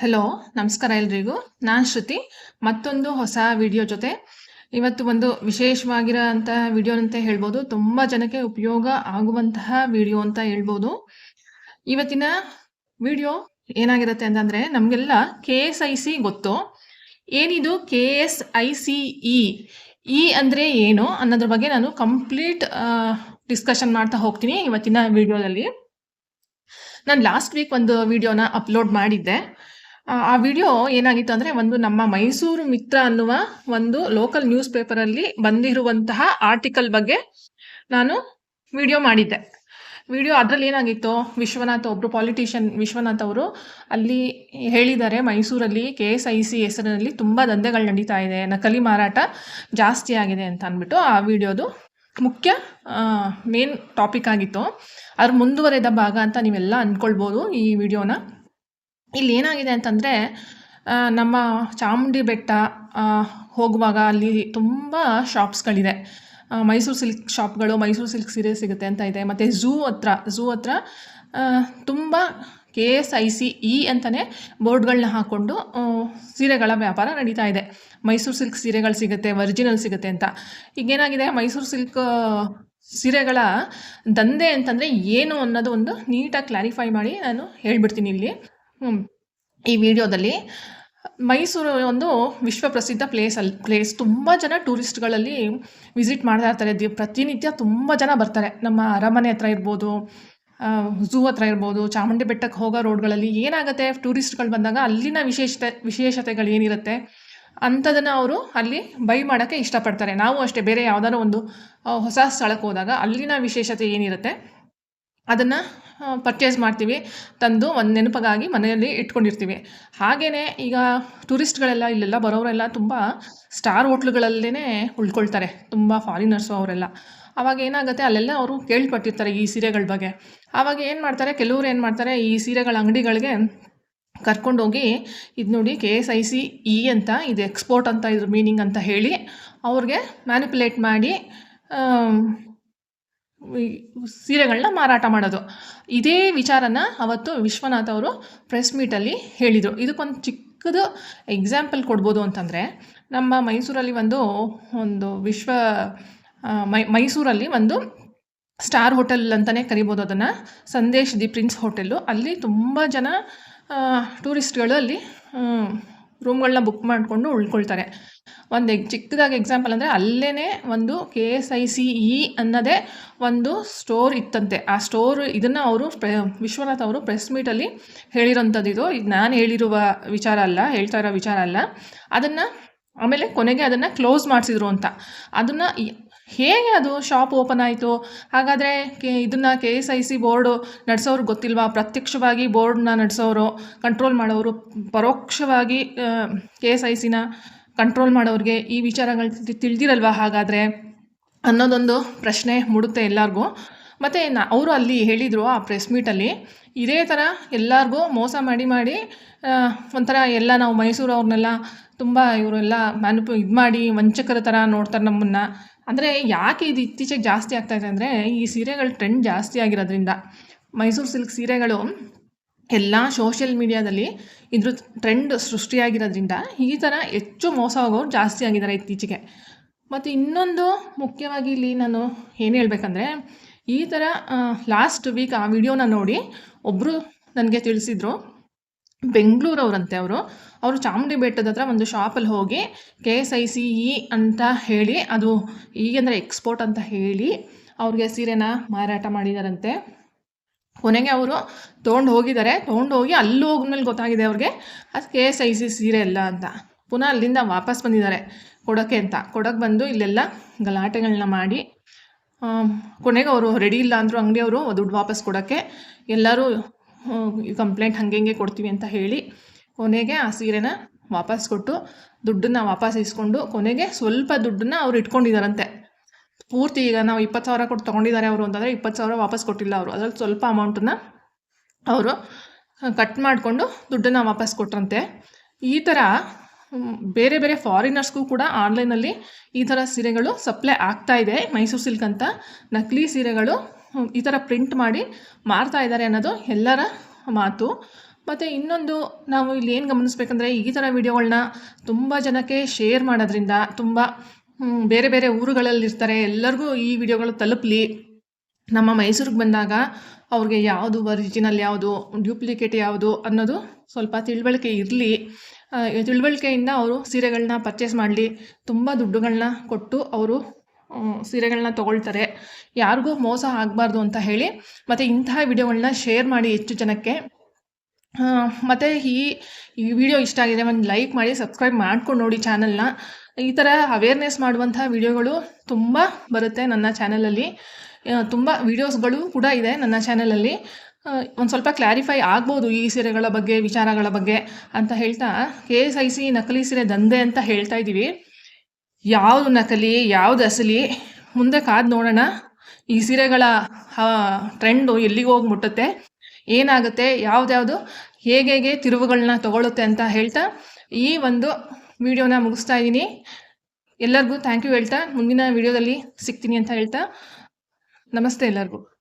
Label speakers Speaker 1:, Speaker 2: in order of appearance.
Speaker 1: Hello ನಮಸ್ಕಾರ ಎಲ್ರಿಗೂ. ನಾನು ಶ್ರುತಿ. ಮತ್ತೊಂದು ಹೊಸ ವಿಡಿಯೋ ಜೊತೆ. ಇವತ್ತು ಒಂದು ವಿಶೇಷವಾಗಿರೋ ವಿಡಿಯೋ ಅಂತ ಹೇಳ್ಬೋದು. ತುಂಬ ಜನಕ್ಕೆ ಉಪಯೋಗ ಆಗುವಂತಹ ವಿಡಿಯೋ ಅಂತ ಹೇಳ್ಬೋದು. ಇವತ್ತಿನ ವಿಡಿಯೋ ಏನಾಗಿರುತ್ತೆ ಅಂತಂದರೆ, ನಮಗೆಲ್ಲ ಕೆ ಎಸ್ ಐ ಸಿ ಗೊತ್ತು. ಏನಿದು K S I C E? E ಅಂದರೆ ಏನು ಅನ್ನೋದ್ರ ಬಗ್ಗೆ ನಾನು ಕಂಪ್ಲೀಟ್ ಡಿಸ್ಕಷನ್ ಮಾಡ್ತಾ ಹೋಗ್ತೀನಿ ಇವತ್ತಿನ ವಿಡಿಯೋದಲ್ಲಿ. ನಾನು ಲಾಸ್ಟ್ ವೀಕ್ ಒಂದು ವಿಡಿಯೋನ ಅಪ್ಲೋಡ್ ಮಾಡಿದ್ದೆ. ಆ, ವಿಡಿಯೋ ಏನಾಗಿತ್ತು ಅಂದರೆ ಒಂದು ನಮ್ಮ ಮೈಸೂರು ಮಿತ್ರ ಅನ್ನುವ ಒಂದು ಲೋಕಲ್ ನ್ಯೂಸ್ ಪೇಪರಲ್ಲಿ ಬಂದಿರುವಂತಹ ಆರ್ಟಿಕಲ್ ಬಗ್ಗೆ ನಾನು ವಿಡಿಯೋ ಮಾಡಿದ್ದೆ. ವಿಡಿಯೋ ಅದರಲ್ಲಿ ಏನಾಗಿತ್ತು ವಿಶ್ವನಾಥ್ ಒಬ್ಬರು ಪಾಲಿಟಿಷಿಯನ್ ವಿಶ್ವನಾಥ್ ಅವರು ಅಲ್ಲಿ ಹೇಳಿದ್ದಾರೆ ಮೈಸೂರಲ್ಲಿ ಕೆ ಎಸ್ ಐ ಸಿ ಹೆಸರಿನಲ್ಲಿ ತುಂಬ ದಂಧೆಗಳು ನಡೀತಾ ಇದೆ ನಕಲಿ ಮಾರಾಟ ಜಾಸ್ತಿ ಆಗಿದೆ ಅಂತ ಅಂದ್ಬಿಟ್ಟು ಆ ವಿಡಿಯೋದು ಮುಖ್ಯ ಮೇನ್ ಟಾಪಿಕ್ ಆಗಿತ್ತು. ಅದ್ರ ಮುಂದುವರೆದ ಭಾಗ ಅಂತ ನೀವೆಲ್ಲ ಅಂದ್ಕೊಳ್ಬೋದು ಈ ವಿಡಿಯೋನ ಇಲ್ಲಿ ಏನಾಗಿದೆ ಅಂತಂದರೆ ನಮ್ಮ ಚಾಮುಂಡಿ ಬೆಟ್ಟ ಹೋಗುವಾಗ ಅಲ್ಲಿ ತುಂಬ ಶಾಪ್ಸ್ಗಳಿದೆ ಮೈಸೂರು ಸಿಲ್ಕ್ ಶಾಪ್ಗಳು ಮೈಸೂರು ಸಿಲ್ಕ್ ಸೀರೆ ಸಿಗುತ್ತೆ ಅಂತ ಇದೆ. ಮತ್ತು ಝೂ ಹತ್ರ ಝೂ ಹತ್ರ ತುಂಬ K S I C, E ಅಂತಲೇ ಬೋರ್ಡ್ಗಳನ್ನ ಹಾಕ್ಕೊಂಡು ಸೀರೆಗಳ ವ್ಯಾಪಾರ ನಡೀತಾ ಇದೆ. ಮೈಸೂರು ಸಿಲ್ಕ್ ಸೀರೆಗಳು ಸಿಗುತ್ತೆ ಒರಿಜಿನಲ್ ಸಿಗುತ್ತೆ ಅಂತ. ಈಗೇನಾಗಿದೆ, ಮೈಸೂರು ಸಿಲ್ಕ್ ಸೀರೆಗಳ ದಂಧೆ ಅಂತಂದರೆ ಏನು ಅನ್ನೋದು ಒಂದು ನೀಟಾಗಿ ಕ್ಲಾರಿಫೈ ಮಾಡಿ ನಾನು ಹೇಳಿಬಿಡ್ತೀನಿ ಇಲ್ಲಿ. ಈ ವಿಡಿಯೋದಲ್ಲಿ ಮೈಸೂರು ಒಂದು ವಿಶ್ವ ಪ್ರಸಿದ್ಧ ಪ್ಲೇಸ್ ಅಲ್ಲಿ ಪ್ಲೇಸ್ ತುಂಬ ಜನ ಟೂರಿಸ್ಟ್ಗಳಲ್ಲಿ ವಿಸಿಟ್ ಮಾಡ್ತಾ ಇರ್ತಾರೆ. ದಿ ಪ್ರತಿನಿತ್ಯ ತುಂಬ ಜನ ಬರ್ತಾರೆ. ನಮ್ಮ ಅರಮನೆ ಹತ್ರ ಇರ್ಬೋದು ಝೂ ಹತ್ರ ಇರ್ಬೋದು, ಚಾಮುಂಡಿ ಬೆಟ್ಟಕ್ಕೆ ಹೋಗೋ ರೋಡ್ಗಳಲ್ಲಿ ಏನಾಗುತ್ತೆ? ಟೂರಿಸ್ಟ್ಗಳು ಬಂದಾಗ ಅಲ್ಲಿನ ವಿಶೇಷತೆ, ವಿಶೇಷತೆಗಳು ಏನಿರುತ್ತೆ? ಅಂಥದನ್ನು ಅವರು ಅಲ್ಲಿ ಬೈ ಮಾಡೋಕ್ಕೆ ಇಷ್ಟಪಡ್ತಾರೆ. ನಾವು ಅಷ್ಟೇ, ಬೇರೆ ಯಾವುದಾದ್ರು ಒಂದು ಹೊಸ ಸ್ಥಳಕ್ಕೆ ಹೋದಾಗ ಅಲ್ಲಿನ ವಿಶೇಷತೆ ಏನಿರುತ್ತೆ? ಅದನ್ನು ಪರ್ಚೇಸ್ ಮಾಡ್ತೀವಿ, ತಂದು ಒಂದು ನೆನಪಿಗಾಗಿ ಮನೆಯಲ್ಲಿ ಇಟ್ಕೊಂಡಿರ್ತೀವಿ. ಹಾಗೆಯೇ ಈಗ ಟೂರಿಸ್ಟ್ಗಳೆಲ್ಲ ಇಲ್ಲೆಲ್ಲ ಬರೋರೆಲ್ಲ ತುಂಬ ಸ್ಟಾರ್ ಹೋಟ್ಲುಗಳಲ್ಲೇ ಉಳ್ಕೊಳ್ತಾರೆ, ತುಂಬ ಫಾರಿನರ್ಸು ಅವರೆಲ್ಲ. ಆವಾಗ ಏನಾಗುತ್ತೆ, ಅಲ್ಲೆಲ್ಲ ಅವರು ಕೇಳ್ಪಟ್ಟಿರ್ತಾರೆ ಈ ಸೀರೆಗಳ ಬಗ್ಗೆ. ಆವಾಗ ಏನು ಮಾಡ್ತಾರೆ, ಕೆಲವರು ಏನು ಮಾಡ್ತಾರೆ, ಈ ಸೀರೆಗಳ ಅಂಗಡಿಗಳಿಗೆ ಕರ್ಕೊಂಡೋಗಿ ಇದು ನೋಡಿ K S I C E ಅಂತ ಇದು ಎಕ್ಸ್ಪೋರ್ಟ್ ಅಂತ ಇದ್ರ ಮೀನಿಂಗ್ ಅಂತ ಹೇಳಿ ಅವ್ರಿಗೆ ಮ್ಯಾನಿಪುಲೇಟ್ ಮಾಡಿ ಸೀರೆಗಳನ್ನ ಮಾರಾಟ ಮಾಡೋದು. ಇದೇ ವಿಚಾರನ ಅವತ್ತು ವಿಶ್ವನಾಥ್ ಅವರು ಪ್ರೆಸ್ ಮೀಟಲ್ಲಿ ಹೇಳಿದರು. ಇದಕ್ಕೊಂದು ಚಿಕ್ಕದು ಎಕ್ಸಾಂಪಲ್ ಕೊಡ್ಬೋದು ಅಂತಂದರೆ, ನಮ್ಮ ಮೈಸೂರಲ್ಲಿ ಒಂದು ಒಂದು ವಿಶ್ವ ಮೈ, ಮೈಸೂರಲ್ಲಿ ಒಂದು ಸ್ಟಾರ್ ಹೋಟೆಲ್ ಅಂತಲೇ ಕರಿಬೋದು ಅದನ್ನು. Sandesh the Prince hotel. ಅಲ್ಲಿ ತುಂಬ ಜನ ಟೂರಿಸ್ಟ್ಗಳು ಅಲ್ಲಿ ರೂಮ್ಗಳನ್ನ ಬುಕ್ ಮಾಡಿಕೊಂಡು ಉಳ್ಕೊಳ್ತಾರೆ. ಒಂದು ಚಿಕ್ಕದಾಗಿ ಎಕ್ಸಾಂಪಲ್ ಅಂದರೆ ಅಲ್ಲೇ ಒಂದು K S I C E ಅನ್ನೋದೇ ಒಂದು ಸ್ಟೋರ್ ಇತ್ತಂತೆ. ಆ ಸ್ಟೋರ್ ಇದನ್ನು ಅವರು ಪ್ರೆ ವಿಶ್ವನಾಥ್ ಅವರು ಪ್ರೆಸ್ ಮೀಟಲ್ಲಿ ಹೇಳಿರೋಂಥದ್ದು ಇದು. ಇದು ನಾನು ಹೇಳಿರುವ ವಿಚಾರ ಅಲ್ಲ, ಹೇಳ್ತಾ ಇರೋ ವಿಚಾರ ಅಲ್ಲ. ಅದನ್ನು ಆಮೇಲೆ ಕೊನೆಗೆ ಅದನ್ನು ಕ್ಲೋಸ್ ಮಾಡಿಸಿದ್ರು ಅಂತ. ಅದನ್ನು ಹೇಗೆ ಅದು ಶಾಪ್ ಓಪನ್ ಆಯಿತು? ಹಾಗಾದರೆ ಕೆ ಇದನ್ನು K S I C board ನಡೆಸೋರು ಗೊತ್ತಿಲ್ವಾ? ಪ್ರತ್ಯಕ್ಷವಾಗಿ ಬೋರ್ಡ್ನ ನಡೆಸೋರು ಕಂಟ್ರೋಲ್ ಮಾಡೋರು, ಪರೋಕ್ಷವಾಗಿ ಕೆ ಎಸ್ ಐ ಸಿನ ಕಂಟ್ರೋಲ್ ಮಾಡೋರಿಗೆ ಈ ವಿಚಾರಗಳು ತಿಳಿದಿರಲ್ವ ಹಾಗಾದರೆ? ಅನ್ನೋದೊಂದು ಪ್ರಶ್ನೆ ಮೂಡುತ್ತೆ ಎಲ್ಲರಿಗೂ. ಮತ್ತು ನಾ, ಅವರು ಅಲ್ಲಿ ಹೇಳಿದರು ಆ ಪ್ರೆಸ್ ಮೀಟಲ್ಲಿ ಇದೇ ಥರ ಎಲ್ಲರಿಗೂ ಮೋಸ ಮಾಡಿ ಮಾಡಿ ಒಂಥರ ಎಲ್ಲ ನಾವು ಮೈಸೂರು ಅವ್ರನ್ನೆಲ್ಲ ತುಂಬ ಇವರೆಲ್ಲ ಮ್ಯಾನುಪ ಇದು ಮಾಡಿ ವಂಚಕರ ಥರ ನೋಡ್ತಾರೆ ನಮ್ಮನ್ನು. ಅಂದರೆ ಯಾಕೆ ಇದು ಇತ್ತೀಚೆಗೆ ಜಾಸ್ತಿ ಆಗ್ತಾಯಿದೆ ಅಂದರೆ ಈ ಸೀರೆಗಳ ಟ್ರೆಂಡ್ ಜಾಸ್ತಿ ಆಗಿರೋದ್ರಿಂದ. ಮೈಸೂರು ಸಿಲ್ಕ್ ಸೀರೆಗಳು ಎಲ್ಲ ಸೋಷಿಯಲ್ ಮೀಡಿಯಾದಲ್ಲಿ ಇದ್ರ ಟ್ರೆಂಡ್ ಸೃಷ್ಟಿಯಾಗಿರೋದ್ರಿಂದ ಈ ಥರ ಹೆಚ್ಚು ಮೋಸ ಹೋಗೋರು ಜಾಸ್ತಿ ಆಗಿದ್ದಾರೆ ಇತ್ತೀಚೆಗೆ. ಮತ್ತು ಇನ್ನೊಂದು ಮುಖ್ಯವಾಗಿ ಇಲ್ಲಿ ನಾನು ಏನು ಹೇಳಬೇಕಂದ್ರೆ, ಈ ಥರ ಲಾಸ್ಟ್ ವೀಕ್ ಆ ವಿಡಿಯೋನ ನೋಡಿ ಒಬ್ಬರು ನನಗೆ ತಿಳಿಸಿದ್ರು. ಬೆಂಗಳೂರವ್ರಂತೆ ಅವರು. ಅವರು ಚಾಮುಂಡಿ ಬೆಟ್ಟದ ಹತ್ರ ಒಂದು ಶಾಪಲ್ಲಿ ಹೋಗಿ K S I C E ಅಂತ ಹೇಳಿ, ಅದು ಈಗಂದರೆ ಎಕ್ಸ್ಪೋರ್ಟ್ ಅಂತ ಹೇಳಿ ಅವ್ರಿಗೆ ಸೀರೆನ ಮಾರಾಟ ಮಾಡಿದಾರಂತೆ. ಕೊನೆಗೆ ಅವರು ತೊಗೊಂಡು ಹೋಗಿದ್ದಾರೆ. ತೊಗೊಂಡು ಹೋಗಿ ಅಲ್ಲಿ ಹೋಗ್ಮೇಲೆ ಗೊತ್ತಾಗಿದೆ ಅವ್ರಿಗೆ. ಅದು ಕೆ ಎಸ್ ಐ ಸಿ ಸೀರೆ ಅಲ್ಲ ಅಂತ. ಪುನಃ ಅಲ್ಲಿಂದ ವಾಪಸ್ ಬಂದಿದ್ದಾರೆ ಕೊಡೋಕ್ಕೆ ಅಂತ. ಕೊಡೋಕ್ಕೆ ಬಂದು ಇಲ್ಲೆಲ್ಲ ಗಲಾಟೆಗಳನ್ನ ಮಾಡಿ ಕೊನೆಗೆ ಅವರು ರೆಡಿ ಇಲ್ಲ ಅಂದರು ಅಂಗಡಿಯವರು ದುಡ್ಡು ವಾಪಸ್ ಕೊಡೋಕ್ಕೆ. ಎಲ್ಲರೂ ಕಂಪ್ಲೇಂಟ್ ಹಾಗೆ ಹಿಂಗೆ ಕೊಡ್ತೀವಿ ಅಂತ ಹೇಳಿ ಕೊನೆಗೆ ಆ ಸೀರೆನ ವಾಪಸ್ ಕೊಟ್ಟು ದುಡ್ಡನ್ನು ವಾಪಸ್ ಇಸ್ಕೊಂಡು ಕೊನೆಗೆ ಸ್ವಲ್ಪ ದುಡ್ಡನ್ನ ಅವ್ರು ಇಟ್ಕೊಂಡಿದ್ದಾರಂತೆ. ಪೂರ್ತಿ ಈಗ ನಾವು ಇಪ್ಪತ್ತು ಸಾವಿರ ಕೊಟ್ಟು ತೊಗೊಂಡಿದ್ದಾರೆ ಅವರು ಅಂತಂದರೆ ಇಪ್ಪತ್ತು ಸಾವಿರ ವಾಪಸ್ ಕೊಟ್ಟಿಲ್ಲ ಅವರು. ಅದರಲ್ಲಿ ಸ್ವಲ್ಪ ಅಮೌಂಟನ್ನು ಅವರು ಕಟ್ ಮಾಡಿಕೊಂಡು ದುಡ್ಡನ್ನು ವಾಪಸ್ ಕೊಟ್ರಂತೆ. ಈ ಥರ ಬೇರೆ ಬೇರೆ ಫಾರಿನರ್ಸ್ಗೂ ಕೂಡ ಆನ್ಲೈನಲ್ಲಿ ಈ ಥರ ಸೀರೆಗಳು ಸಪ್ಲೈ ಆಗ್ತಾ ಇದೆ. ಮೈಸೂರು ಸಿಲ್ಕ್ ಅಂತ ನಕಲಿ ಸೀರೆಗಳು ಈ ಥರ ಪ್ರಿಂಟ್ ಮಾಡಿ ಮಾರ್ತಾ ಇದ್ದಾರೆ ಅನ್ನೋದು ಎಲ್ಲರ ಮಾತು. ಮತ್ತು ಇನ್ನೊಂದು, ನಾವು ಇಲ್ಲಿ ಏನು ಗಮನಿಸ್ಬೇಕಂದ್ರೆ ಈ ಥರ ವಿಡಿಯೋಗಳನ್ನ ತುಂಬ ಜನಕ್ಕೆ ಶೇರ್ ಮಾಡೋದ್ರಿಂದ ತುಂಬ ಬೇರೆ ಬೇರೆ ಊರುಗಳಲ್ಲಿರ್ತಾರೆ. ಎಲ್ಲರಿಗೂ ಈ ವಿಡಿಯೋಗಳು ತಲುಪಲಿ. ನಮ್ಮ ಮೈಸೂರಿಗೆ ಬಂದಾಗ ಅವ್ರಿಗೆ ಯಾವುದು ಒರಿಜಿನಲ್ ಯಾವುದು ಡ್ಯೂಪ್ಲಿಕೇಟ್ ಯಾವುದು ಅನ್ನೋದು ಸ್ವಲ್ಪ ತಿಳುವಳಿಕೆ ಇರಲಿ. ತಿಳುವಳಿಕೆಯಿಂದ ಅವರು ಸೀರೆಗಳನ್ನ ಪರ್ಚೇಸ್ ಮಾಡಲಿ. ತುಂಬ ದುಡ್ಡುಗಳನ್ನ ಕೊಟ್ಟು ಅವರು ಸೀರೆಗಳನ್ನ ತೊಗೊಳ್ತಾರೆ. ಯಾರಿಗೂ ಮೋಸ ಆಗಬಾರ್ದು ಅಂತ ಹೇಳಿ ಮತ್ತು ಇಂತಹ ವಿಡಿಯೋಗಳನ್ನ ಶೇರ್ ಮಾಡಿ ಹೆಚ್ಚು ಜನಕ್ಕೆ. ಮತ್ತು ಈ ಈ ವಿಡಿಯೋ ಇಷ್ಟ ಆಗಿದೆ, ಒಂದು ಲೈಕ್ ಮಾಡಿ ಸಬ್ಸ್ಕ್ರೈಬ್ ಮಾಡ್ಕೊಂಡು ನೋಡಿ ಚಾನಲ್ನ ಈ ಥರ ಅವೇರ್ನೆಸ್ ಮಾಡುವಂಥ ವಿಡಿಯೋಗಳು ತುಂಬ ಬರುತ್ತೆ ನನ್ನ ಚಾನಲಲ್ಲಿ ತುಂಬ ವಿಡಿಯೋಸ್ಗಳು ಕೂಡ ಇದೆ ನನ್ನ ಚಾನಲಲ್ಲಿ ಒಂದು ಸ್ವಲ್ಪ ಕ್ಲಾರಿಫೈ ಆಗ್ಬೋದು ಈ ಸೀರೆಗಳ ಬಗ್ಗೆ, ವಿಚಾರಗಳ ಬಗ್ಗೆ ಅಂತ ಹೇಳ್ತಾ ಕೆ ಎಸ್ ಐ ಸಿ ನಕಲಿ ಸೀರೆ ದಂಧೆ ಅಂತ ಹೇಳ್ತಾ ಇದ್ದೀವಿ ಯಾವುದು ನಕಲಿ, ಯಾವುದು ಅಸಲಿ ಮುಂದೆ ಕಾದು ನೋಡೋಣ. ಈ ಸೀರೆಗಳ ಟ್ರೆಂಡು ಎಲ್ಲಿಗೆ ಹೋಗಿ ಮುಟ್ಟುತ್ತೆ, ಏನಾಗುತ್ತೆ, ಯಾವ್ದ್ಯಾವುದು, ಹೇಗೆ ಹೇಗೆ ತಿರುವುಗಳನ್ನ ತಗೊಳ್ಳುತ್ತೆ ಅಂತ ಹೇಳ್ತಾ ಈ ಒಂದು ವಿಡಿಯೋನ ಮುಗಿಸ್ತಾ ಇದ್ದೀನಿ. ಎಲ್ಲರಿಗೂ ಥ್ಯಾಂಕ್ ಯು ಹೇಳ್ತಾ ಮುಂದಿನ ವಿಡಿಯೋದಲ್ಲಿ ಸಿಗ್ತೀನಿ ಅಂತ ಹೇಳ್ತಾ. ನಮಸ್ತೆ ಎಲ್ಲರಿಗೂ.